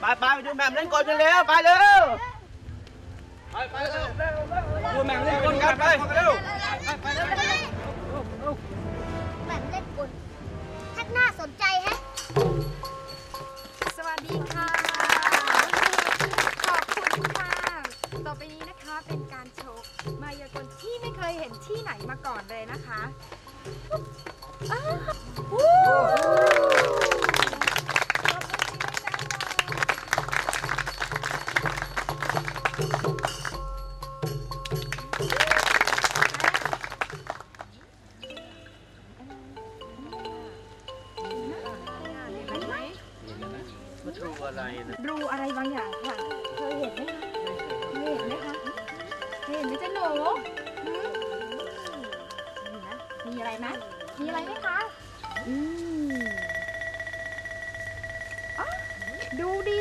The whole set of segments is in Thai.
ไปไปไปดูแหม่มเล่นกลกันเร็วไปเร็วไปไปเร็วดูแหม่มเล่นกลกันไปเร็วแบบเล่นกลชักน่าสนใจแฮะสวัสดีค่ะ ขอบคุณค่ะ ต่อไปนี้นะคะเป็นการโชว์มายากลที่ไม่เคยเห็นที่ไหนมาก่อนเลยนะคะอ้าว มมีอะไรไหมคะอืมอ๋อดูดี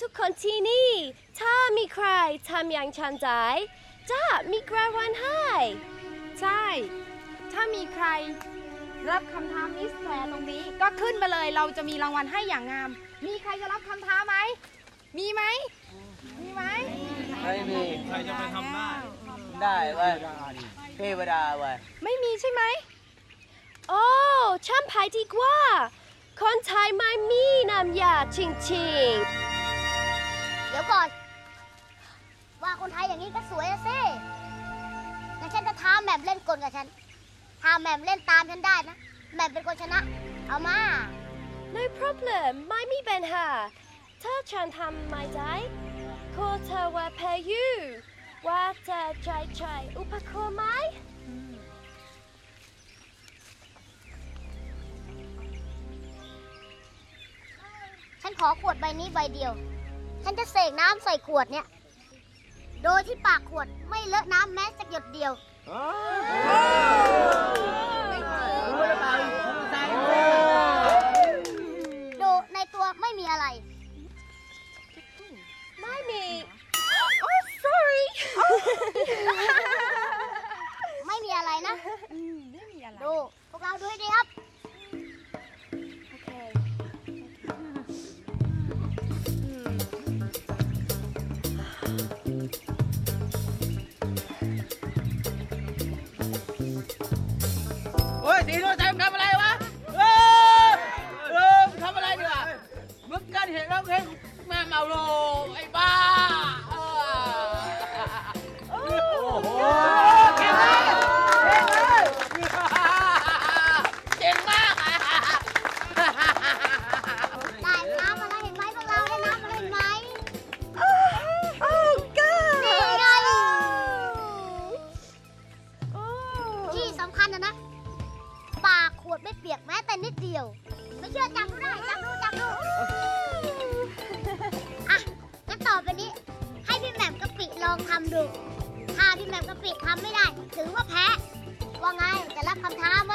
ทุกคนที่นี่ ถ้ามีใครทำอย่างฉันใจจะมีรางวัลให้ ใช่ ถ้ามีใครรับคำท้ามิสแกรนด์ตรงนี้ ก็ขึ้นมาเลยเราจะมีรางวัลให้อย่างงาม มีใครจะรับคำท้าไหม มีไหม มีไหมไม่มีใครจะไปทำได้ ได้เว้ยเทวดาเว้ยไม่มีใช่ไหม โอ้ฉันไปดีกว่า คนไทยไม่มีน้ำยาจริงเดี๋ยวก่อน ว่าคนไทยอย่างนี้ก็สวยอะสิงั้นฉันจะท้าแหม่มเล่นกลกับฉันท้าแหม่มเล่นตามฉันได้นะแหม่มเป็นคนชนะ เอามาๆ no problem ไม่มีปัญหาถ้าฉันทำไม่ได้ขอเธอว่าเพยูว่าจะใจใจอุปกรณ์ไหมฉันขอขวดใบนี้ใบเดียว ฉันจะเสกน้ำใส่ขวดเนี่ย โดยที่ปากขวดไม่เลอะน้ำแม้สักหยดเดียวดูในตัวไม่มีอะไร เห็นแล้วเห็นแม่เมาโลไอ้บ้า ดูถ้าพี่แหม่มกะปิทำไม่ได้ ถือว่าแพ้ ว่าไงจะรับคำท้าไหม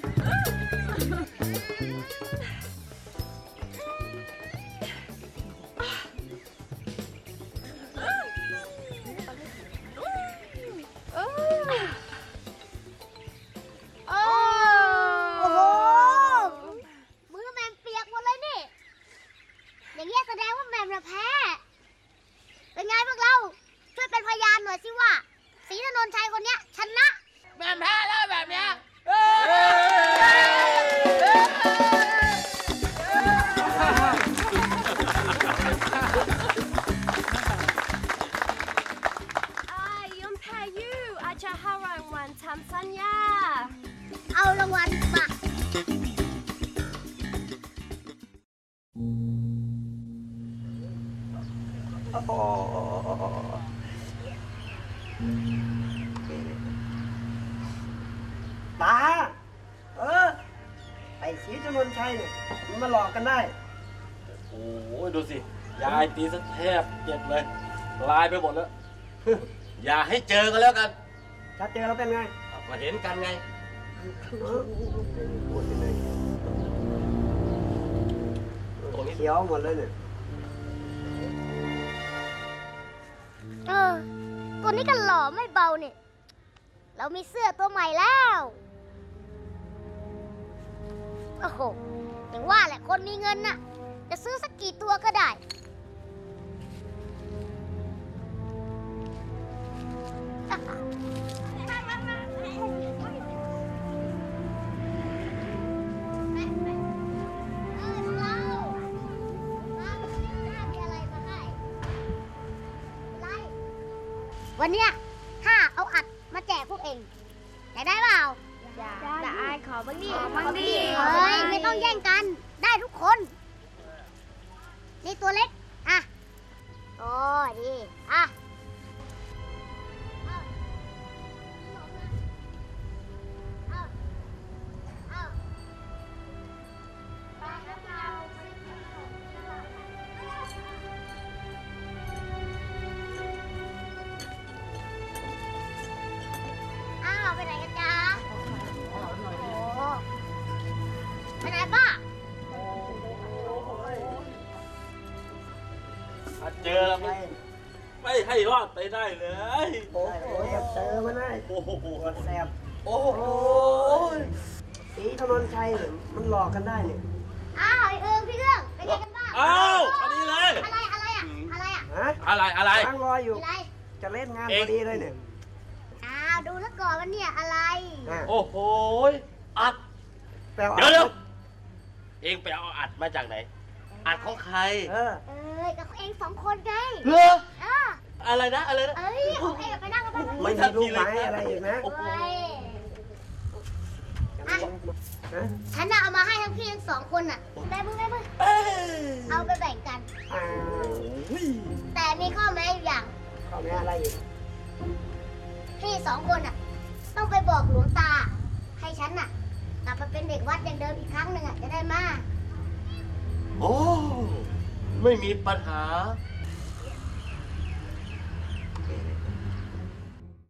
ตาเออ ไอ้สีจำนวนชัยเนี่ยมันมาหลอกกันได้ โอ้ยดูสิ ยายตีซะแทบเจ็บเลย ลายไปหมดแล้ว อย่าให้เจอกันแล้วกันถ้าเจอแล้วเป็นไงเอาก็เห็นกันไง เออพูดยังไงเขียวหมดเลยเนี่ย เออ ตัวนี้ก็หล่อไม่เบาเนี่ย เรามีเสื้อตัวใหม่แล้ว โอ้โหอย่างว่าแหละคนมีเงินน่ะ จะซื้อสักกี่ตัวก็ได้ วันเนี้ยข้าเอาอัดมาแจกพวกเองอยากได้เปล่าแต่อายขอบ้างดิขอบ้างดิเฮ้ยไม่ต้องแย่งกันได้ทุกคน นี่ตัวเล็ก อะ โอ้ดีอะ ไปไหนป้าถ้าเจอแล้วไม่ไม่ให้รอดไปได้เลย โอ้โหเจอมาได้โอ้โหปวดแสบโอ้โหสีจำนวนชัยเนี่ยมันหลอกกันได้เนี่ยอ้าวไอเอิงพี่เรื่องเป็นไงกันบ้างอ้าวอันนี้เลย อะไรอะไรอะอะไรอะฮะอะไรอะไรตั้งรออยู่ อะไรจะเล่นงานเอพงอดีเลยเนี่ยอ้าวดูแล้วก่อนว่าเนี่ยอะไรอะโอ้โหอัดแปลว่าเดี๋ยวเดี๋ยว เองไปเอาอัดมาจากไหน อัดของใคร เออเอ้ยกับเองสองคนไงเหรออ่าอะไรนะ อะไรนะ เอ้ยของเองไปนั่งกันไปนั่งไม่มีลูกไม้อะไรอีกนะโอ้โหเฮ้ยฮะฉันน่ะเอามาให้ทั้งพี่ทั้งสองคนน่ะแม่มึงแม่มึงเอ้ยเอาไปแบ่งกันอ่าแต่มีข้อแม้อยู่อย่าง เขาไม่อะไรอีกพี่สองคนน่ะ ต้องไปบอกหลวงตา ให้ฉันน่ะ กลับมาเป็นเด็กวัดอย่างเดิมอีกครั้งหนึ่งอะจะได้มา โอ้ ไม่มีปัญหา